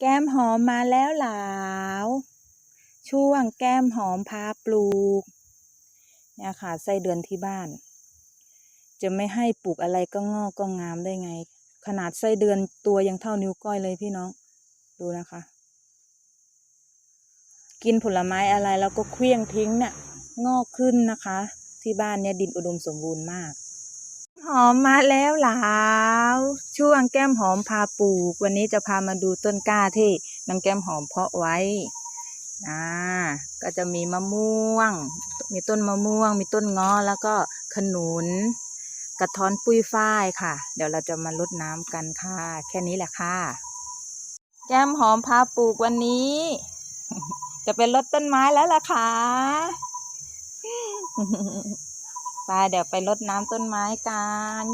แก้มหอมมาแล้วหลาว ช่วงแก้มหอมพาปลูก เนี่ยค่ะไส้เดือนที่บ้าน จะไม่ให้ปลูกอะไรก็งอกก็งามได้ไง ขนาดไส้เดือนตัวยังเท่านิ้วก้อยเลยพี่น้อง ดูนะคะ กินผลไม้อะไรแล้วก็เคลี้ยงทิ้งเนี่ยงอกขึ้นนะคะ ที่บ้านเนี่ยดินอุดมสมบูรณ์มาก หอมมาแล้วหลาวช่วงแก้มหอมพาปลูก วันนี้จะพามาดูต้นกล้าที่น้องแก้มหอมเพาะไว้นะก็จะมีมะม่วง มีต้นมะม่วง มีต้นง้อแล้วก็ขนุน กระท้อนปุ้ยฝ้ายค่ะ เดี๋ยวเราจะมาลดน้ำกันค่ะ แค่นี้แหละค่ะ แก้มหอมพาปลูกวันนี้ จะเป็นรดต้นไม้แล้วล่ะค่ะ ไปเดี๋ยวไปรดน้ำต้นไม้กัน